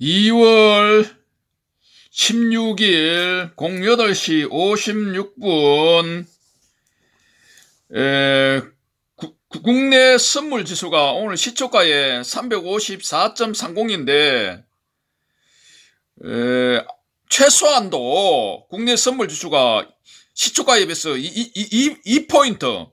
2월 16일 08시 56분 에, 구- 구- 국내 선물 지수가 오늘 시초가에 354.30인데 최소한도 국내 선물 지수가 시초가에 비해서 2, 2포인트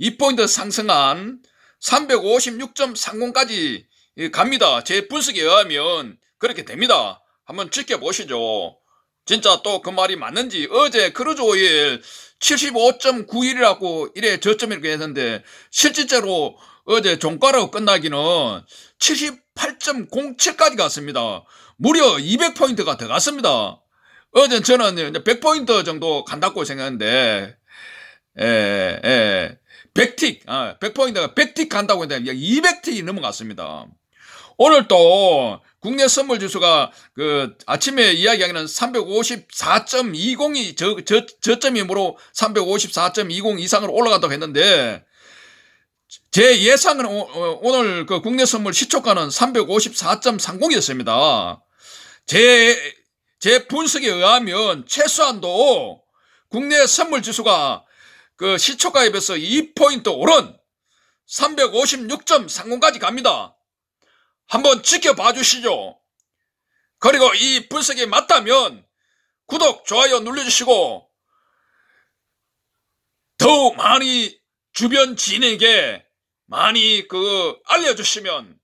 2포인트 상승한 356.30까지 갑니다. 제 분석에 의하면 그렇게 됩니다. 한번 지켜보시죠. 진짜 또 그 말이 맞는지 어제 크루즈 오일 75.91이라고 이래 저점 이렇게 했는데 실질적으로 어제 종가로 끝나기는 78.07까지 갔습니다. 무려 200포인트가 더 갔습니다. 어제 저는 100포인트 정도 간다고 생각했는데 예, 예. 100틱, 아, 100포인트가 100틱 간다고 했는데 200틱이 넘어갔습니다. 오늘 또 국내 선물 지수가 그 아침에 이야기하기는 354.20이 저, 저, 저점이므로 354.20 이상으로 올라간다고 했는데 제 예상은 오, 어, 오늘 그 국내 선물 시초가는 354.30이었습니다. 제, 제 분석에 의하면 최소한도 국내 선물 지수가 그 시초가에 비해서 2포인트 오른 356.30까지 갑니다. 한번 지켜봐 주시죠. 그리고 이 분석이 맞다면 구독, 좋아요 눌러주시고 더욱 많이 주변 지인에게 많이 그 알려주시면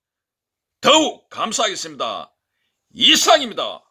더욱 감사하겠습니다. 이상입니다.